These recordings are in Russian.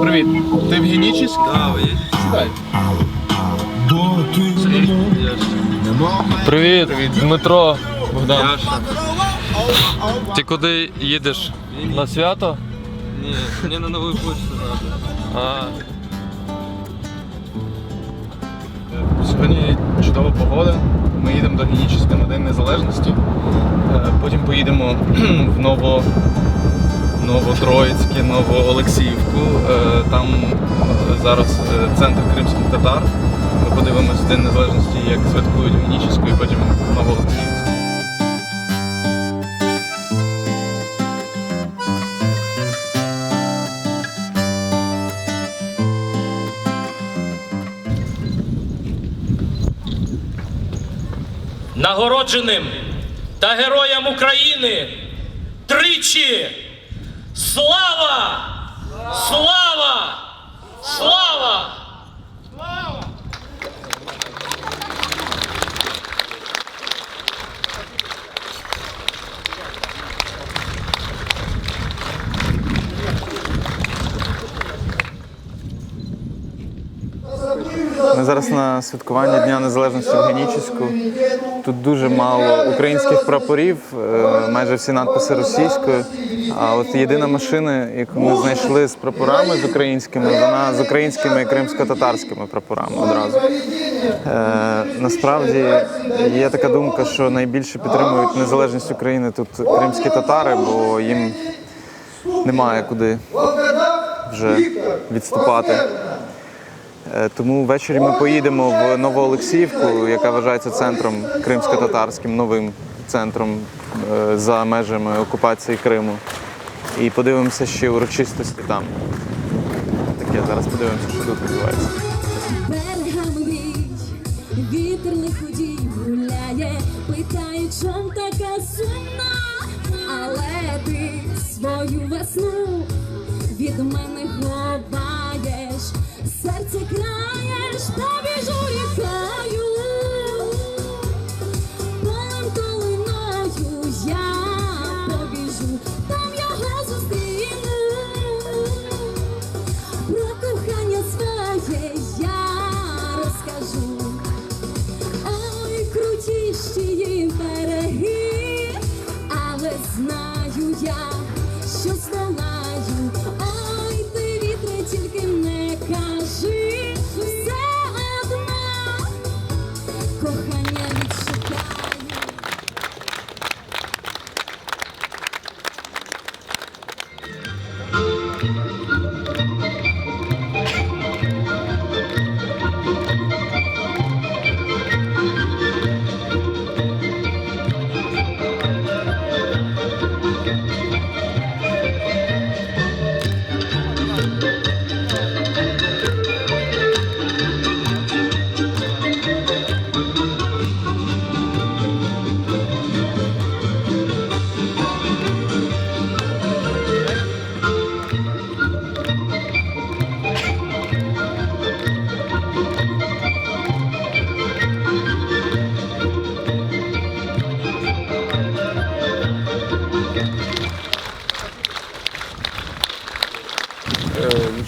Привіт, ти в Генічіс? Да, ви Сідай. Привіт, Дмитро, Богдан. Ти куди їдеш? На свято? Ні, мені на нову почту треба. А, Сьогодні чудова погода. Ми їдемо до Генічіска на День Незалежності. Е, Потім поїдемо в Ново... Новотроїцьке, Новоолексіївку. Е, Там зараз е, центр кримських татар. Ми подивимося День Незалежності, як святкують в Генічіську і потім Новоолексіївську. нагородженим та героям України тричі! Слава! Слава! Ми зараз на святкуванні Дня Незалежності в Генічеську. Тут дуже мало українських прапорів, е, майже всі надписи російською. А от єдина машина, яку ми знайшли з прапорами з українськими, вона з українськими і кримсько-татарськими прапорами одразу. Е, насправді є така думка, що найбільше підтримують незалежність України тут кримські татари, бо їм немає куди вже відступати. Е, Тому ввечері ми поїдемо в Новоолексіївку, яка вважається центром кримсько-татарським, новим центром е, за межами окупації Криму. І подивимося ще урочистості там. Таке зараз подивимося, що тут відбувається. берегами вій, вітер лиходій гуляє, питає, чом така сумна, але ти свою весну від мене artık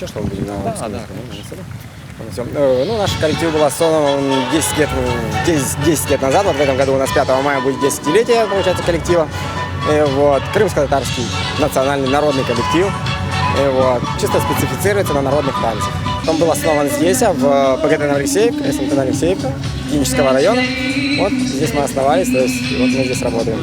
ничего, что мы будем на да, да, конечно. Э, ну, наш коллектив был основан 10 лет, ну, 10, 10 лет назад. Вот в этом году у нас 5 мая будет 10-летие, получается, коллектива. И вот, крымско-татарский национальный народный коллектив. И вот, чисто специфицируется на народных танцах. Он был основан здесь, а, в ПГТ на Алексеевка, СМТ на Алексеевка, Клинического района. Вот здесь мы основались, то есть вот мы здесь работаем.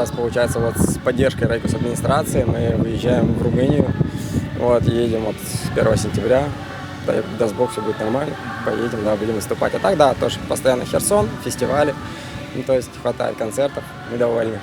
Зараз, получается, вот с поддержкой Райкус администрации мы выезжаем в Румынию. Вот, едем вот с 1 сентября. Дай- Даст Бог, все будет нормально. Поедем, да, будем выступать. А так, да, тоже постоянно Херсон, фестивали. Ну, то есть хватает концертов, мы довольны.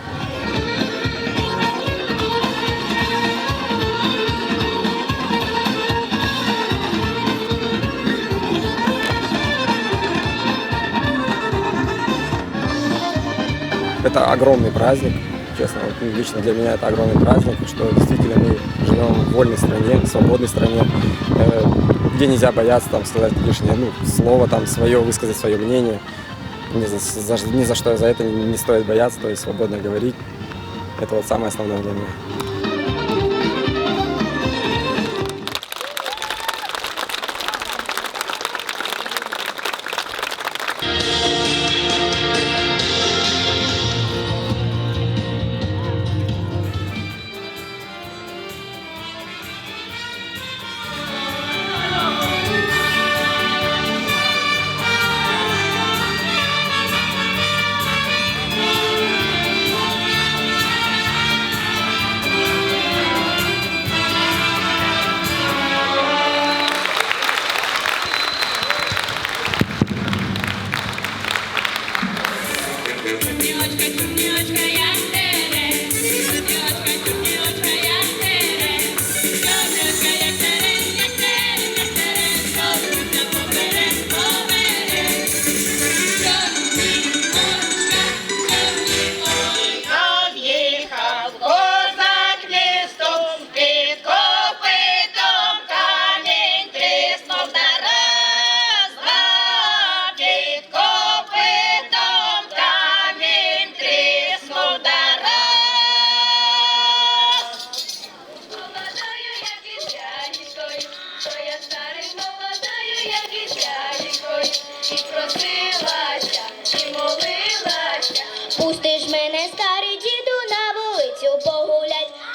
Это огромный праздник, честно, вот, ну, лично для меня это огромный праздник, что действительно мы живем в вольной стране, свободной стране, э, где нельзя бояться там сказать лишнее ну, слово, там свое, высказать свое мнение. Ни за, за- ни за что за это не стоит бояться, то есть свободно говорить. Это вот самое основное для меня.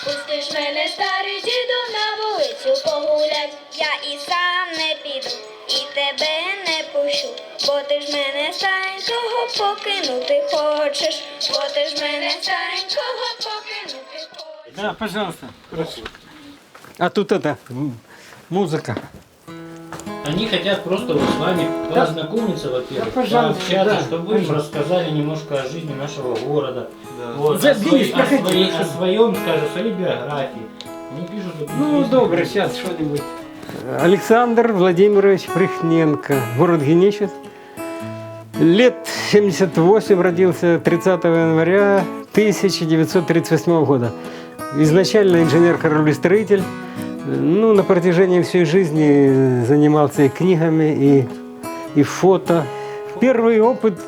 Пустиш мене, старий діду, на вулицю погулять. Я і сам не піду, і тебе не пущу. Бо ти ж мене старенького покинути хочеш. Бо ти ж мене старенького покинути хочеш. Да, пожалуйста. А тут это м, музыка. Они хотят просто вот с вами познакомиться, во-первых, пожалуйста, пообщаться, да, чтобы вы им пожалуйста. рассказали немножко о жизни нашего города. Вот, За- о, своей- Денис, о, проходи, своей- проходи. о своем, скажем, своей биографии. Они пишут... вот Ну, интересные добре, книги. сейчас что-нибудь. Александр Владимирович Прихненко, город Геничес. Лет 78 родился 30 января 1938 года. Изначально инженер-кораблестроитель. Ну, на протяжении всей жизни занимался и книгами, и, и фото. Первый опыт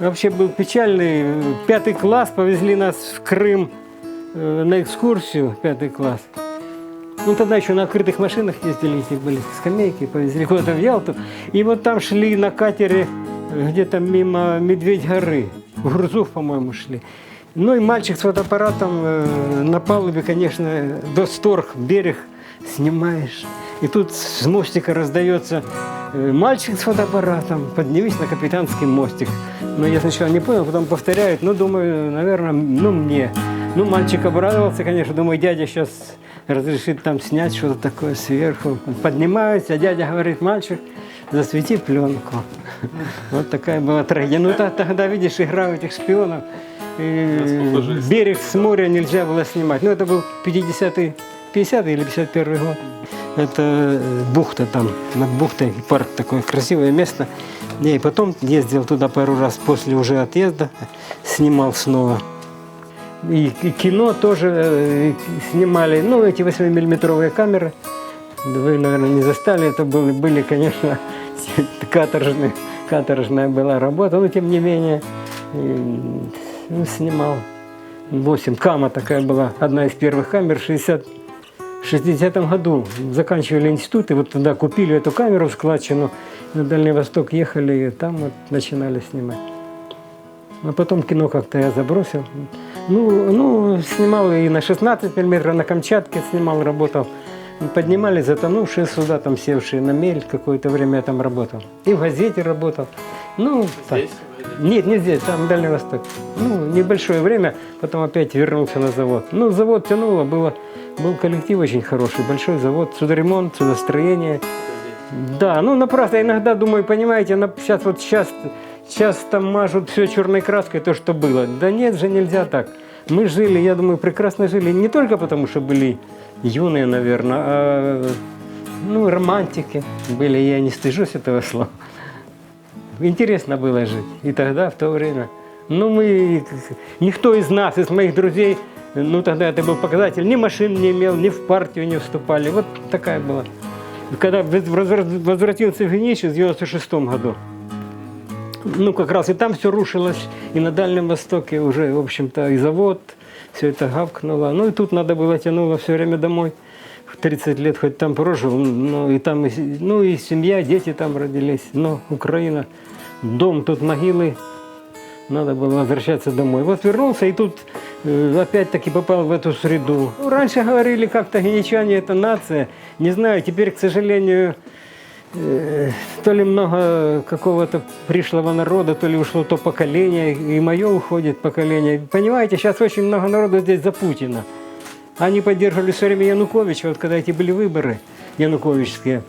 вообще был печальный. Пятый класс повезли нас в Крым э, на экскурсию, пятый класс. Ну, тогда еще на открытых машинах ездили, эти были скамейки, повезли куда-то в Ялту. И вот там шли на катере э, где-то мимо Медведь горы. В Грузув, по-моему, шли. Ну и мальчик с фотоаппаратом э, на палубе, конечно, до сторг, берег снимаешь. И тут с мостика раздается мальчик с фотоаппаратом, поднимись на капитанский мостик. Но я сначала не понял, потом повторяют, ну, думаю, наверное, ну, мне. Ну, мальчик обрадовался, конечно, думаю, дядя сейчас разрешит там снять что-то такое сверху. Поднимаюсь, а дядя говорит, мальчик, засвети пленку. Вот такая была трагедия. Ну, тогда, видишь, игра в этих шпионов. И берег с моря нельзя было снимать. Ну, это был 50-й, 50 или 51 год. Это э, бухта там, над бухтой, парк такое красивое место. Я и потом ездил туда пару раз после уже отъезда, снимал снова. И, кино тоже э, снимали, ну, эти 8-миллиметровые камеры. Вы, наверное, не застали, это были, были конечно, каторжные, каторжная была работа, но тем не менее, ну, снимал. 8. Кама такая была, одна из первых камер, 60 в 60-м году заканчивали институт, и вот тогда купили эту камеру складчину, на Дальний Восток ехали, и там вот начинали снимать. А потом кино как-то я забросил. Ну, ну, снимал и на 16 миллиметров, на Камчатке снимал, работал. Поднимали затонувшие суда, там севшие на мель, какое-то время я там работал. И в газете работал. Ну, так. Нет, не здесь, там Дальний Восток. Ну, небольшое время, потом опять вернулся на завод. Ну, завод тянуло, было, был коллектив очень хороший, большой завод, судоремонт, судостроение. Да, ну напрасно, я иногда думаю, понимаете, на, сейчас вот сейчас, сейчас там мажут все черной краской, то, что было. Да нет же, нельзя так. Мы жили, я думаю, прекрасно жили, не только потому, что были юные, наверное, а ну, романтики были, я не стыжусь этого слова. Интересно было жить. И тогда, в то время. Ну, мы, никто из нас, из моих друзей, ну, тогда это был показатель, ни машин не имел, ни в партию не вступали. Вот такая была. Когда возвра- возвратился в Геничи в 96 году, ну, как раз и там все рушилось, и на Дальнем Востоке уже, в общем-то, и завод, все это гавкнуло. Ну, и тут надо было, тянуло все время домой. В 30 лет хоть там прожил, ну, и там, и, ну, и семья, дети там родились. Но Украина, дом, тут могилы, надо было возвращаться домой. Вот вернулся и тут э, опять-таки попал в эту среду. Ну, раньше говорили как-то геничане это нация. Не знаю, теперь, к сожалению, э, то ли много какого-то пришлого народа, то ли ушло то поколение, и мое уходит поколение. Понимаете, сейчас очень много народу здесь за Путина. Они поддерживали все время Януковича, вот когда эти были выборы януковичские.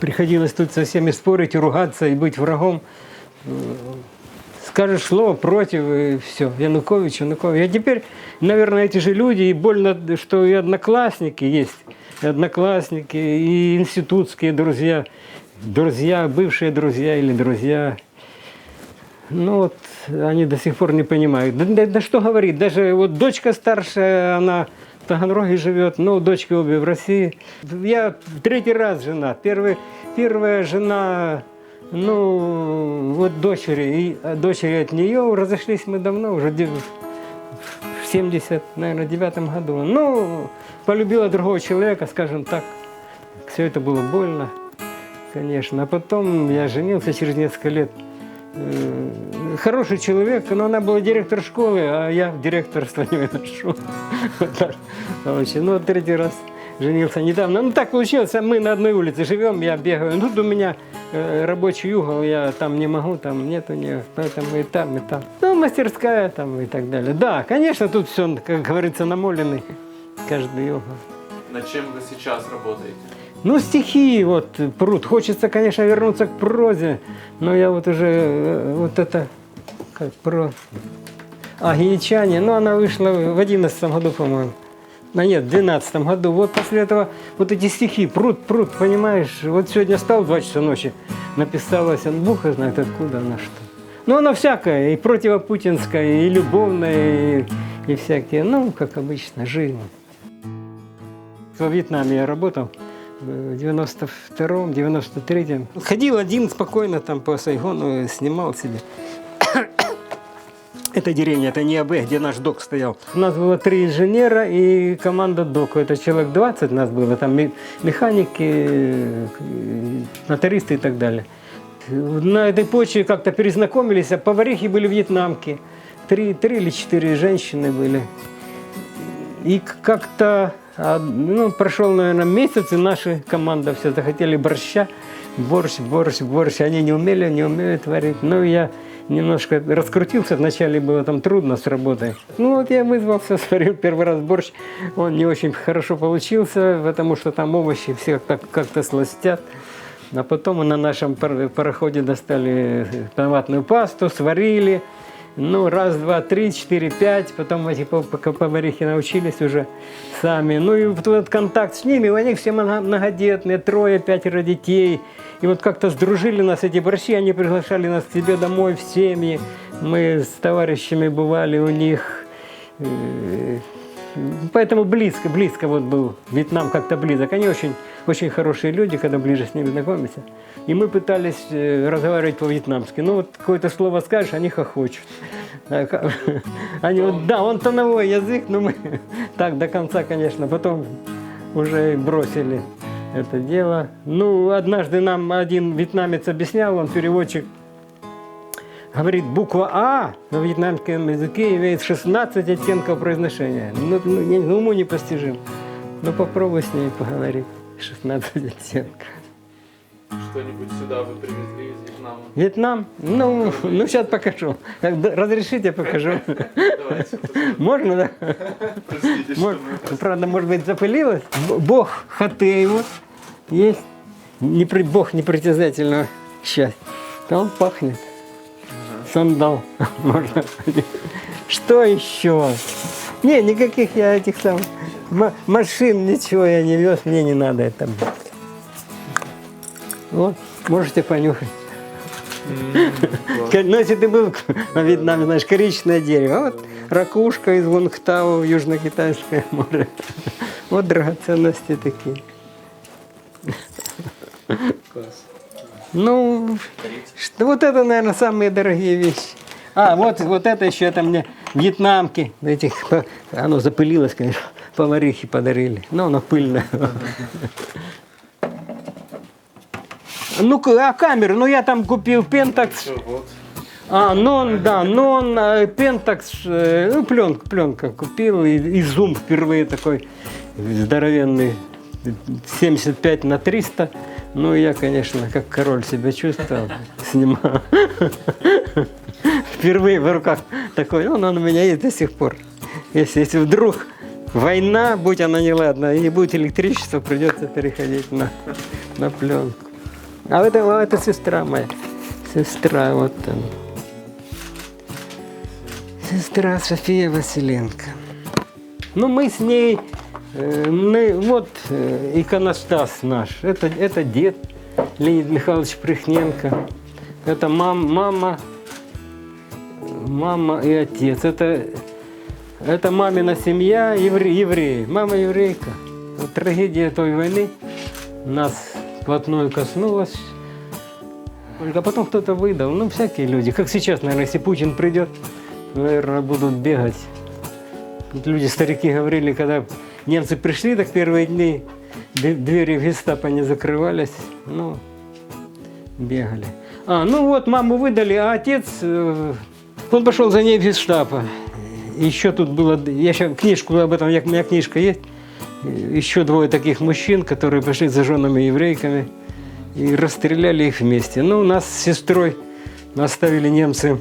Приходилось тут со всеми спорить, и ругаться, и быть врагом. Скажешь слово против, и все. Янукович, Янукович. А теперь, наверное, эти же люди, и больно, что и одноклассники есть, и одноклассники, и институтские друзья, друзья, бывшие друзья или друзья. Ну вот, они до сих пор не понимают. Да, да- да что говорить, даже вот дочка старшая, она в Таганроге живет, но дочки обе в России. Я третий раз жена. Первый, первая жена, ну, вот дочери, и а дочери от нее разошлись мы давно, уже в 70, наверное, девятом году. Ну, полюбила другого человека, скажем так. Все это было больно, конечно. А потом я женился через несколько лет. Э, Хороший человек, но она была директор школы, а я в директорство не вошел. Вот так. Ну, третий раз женился недавно. Ну, так получилось, мы на одной улице живем, я бегаю. Ну, Тут у меня э, рабочий угол, я там не могу, там нет у нее, поэтому и там, и там. Ну, мастерская там и так далее. Да, конечно, тут все, как говорится, намоленный, каждый угол. Над чем вы сейчас работаете? Ну, стихи вот пруд. Хочется, конечно, вернуться к прозе, но я вот уже э, вот это как про... А, «Геничане», ну, она вышла в одиннадцатом году, по-моему. А нет, в 12 году. Вот после этого вот эти стихи, пруд, пруд, понимаешь? Вот сегодня встал в 2 часа ночи, написалась, он Бог знает откуда она что. Ну, она всякая, и противопутинская, и любовная, и, и всякие, ну, как обычно, жизнь. Во Вьетнаме я работал в 92-м, 93-м. Ходил один спокойно там по Сайгону, снимал себе. Это деревня, это не АБ, где наш док стоял. У нас было три инженера и команда доку. Это человек 20 нас было, там ме- механики, э, мотористы и так далее. На этой почве как-то перезнакомились, а поварихи были вьетнамки. Три, три или четыре женщины были. И как-то, а, ну, прошел, наверное, месяц, и наша команда все захотели борща. Борщ, борщ, борщ. Они не умели, не умеют варить. Ну, я немножко раскрутился. Вначале было там трудно с работой. Ну, вот я вызвался, сварил первый раз борщ. Он не очень хорошо получился, потому что там овощи все так как-то сластят. А потом на нашем пар- пароходе достали томатную пасту, сварили. Ну, раз, два, три, четыре, пять. Потом эти по- по- поварихи научились уже сами. Ну и вот этот контакт с ними, у них все много- многодетные, трое, пятеро детей. И вот как-то сдружили нас эти борщи, они приглашали нас к себе домой в семьи. Мы с товарищами бывали у них. Поэтому близко, близко вот был Вьетнам как-то близок. Они очень, очень хорошие люди, когда ближе с ними знакомишься. И мы пытались э, разговаривать по-вьетнамски. Ну вот какое-то слово скажешь, они хохочут. А Они вот, да, он тоновой язык, но мы так до конца, конечно, потом уже бросили это дело. Ну, однажды нам один вьетнамец объяснял, он переводчик, говорит, буква А на вьетнамском языке имеет 16 оттенков произношения. Ну, ну, не- ну, уму непостижим. Ну, попробуй с ней поговорить. 16 оттенков. Что-нибудь сюда вы привезли из Вьетнама? Вьетнам? Ну, ну сейчас покажу. Д- Разрешите, покажу. Можно, да? Правда, может быть, запылилось. Бог Хатеева есть. Непри- Бог непритязательного счастья. Он пахнет. Сандал. Можно. Что еще? Не, никаких я этих самых ма- машин, ничего я не вез, мне не надо это. Вот, можете понюхать. Ну, если ты был во Вьетнаме, знаешь, коричневое дерево. А вот ракушка из Лонгтау, Южно-Китайское море. Вот драгоценности такие. Ну, что, вот это, наверное, самые дорогие вещи. А, вот, вот это еще это мне вьетнамки. Этих, оно запылилось, конечно, поварихи подарили. Но оно пыльное. Ну, а камеру? Ну, я там купил Pentax. Вот. А, нон, да, нон, э, Pentax, э, ну, пленка, пленка купил, и, и зум впервые такой здоровенный, 75 на 300. Ну, я, конечно, как король себя чувствовал, снимал. Впервые в руках такой, он, он у меня есть до сих пор. Если, если вдруг война, будь она неладна, и не будет электричества, придется переходить на, на пленку. А это, а это сестра моя. Сестра, вот она. Сестра София Василенко. Ну, мы с ней, мы, вот э, иконостас наш. Это, это дед Леонид Михайлович Прихненко. Это мам, мама, мама и отец. Это, это мамина семья, евре, евреи. Мама еврейка. Вот трагедия той войны нас вплотную коснулась. Только потом кто-то выдал. Ну, всякие люди. Как сейчас, наверное, если Путин придет, наверное, будут бегать. Люди, старики говорили, когда немцы пришли, так первые дни двери в гестапо не закрывались. Ну, бегали. А, ну вот, маму выдали, а отец, э, он пошел за ней в гестапо. Еще тут было, я сейчас книжку об этом, у меня книжка есть. Еще двое таких мужчин, которые пошли за женами еврейками и расстреляли их вместе. Ну, нас с сестрой оставили немцы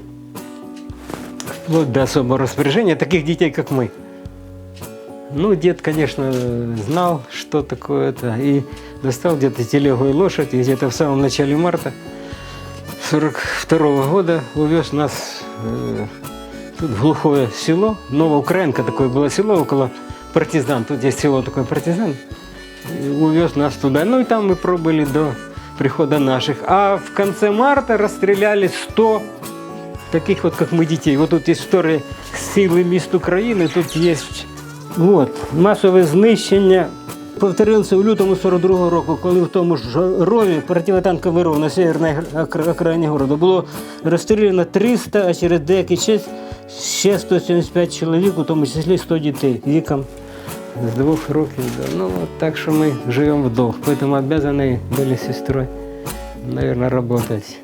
вплоть до особого распоряжения таких детей, как мы. Ну, дед, конечно, знал, что такое это, и достал где-то телегу и лошадь, и где-то в самом начале марта 42 года увез нас э, тут в глухое село, Новоукраинка такое было село около партизан, тут есть село такое партизан, и увез нас туда. Ну и там мы пробыли до прихода наших. А в конце марта расстреляли 100 таких вот, как мы, детей. Вот тут історія сили міст України, тут є от, масове знищення. Повторилося у лютому 42-го року, коли в тому ж рові противотанковий ров на северній окра- окраїні города було розстріляно 300, а через деякий час ще 175 чоловік, у тому числі 100 дітей віком з двох років. до. Ну, от так що ми живемо вдовг, поэтому обязаны были с сестрой, наверное, работать.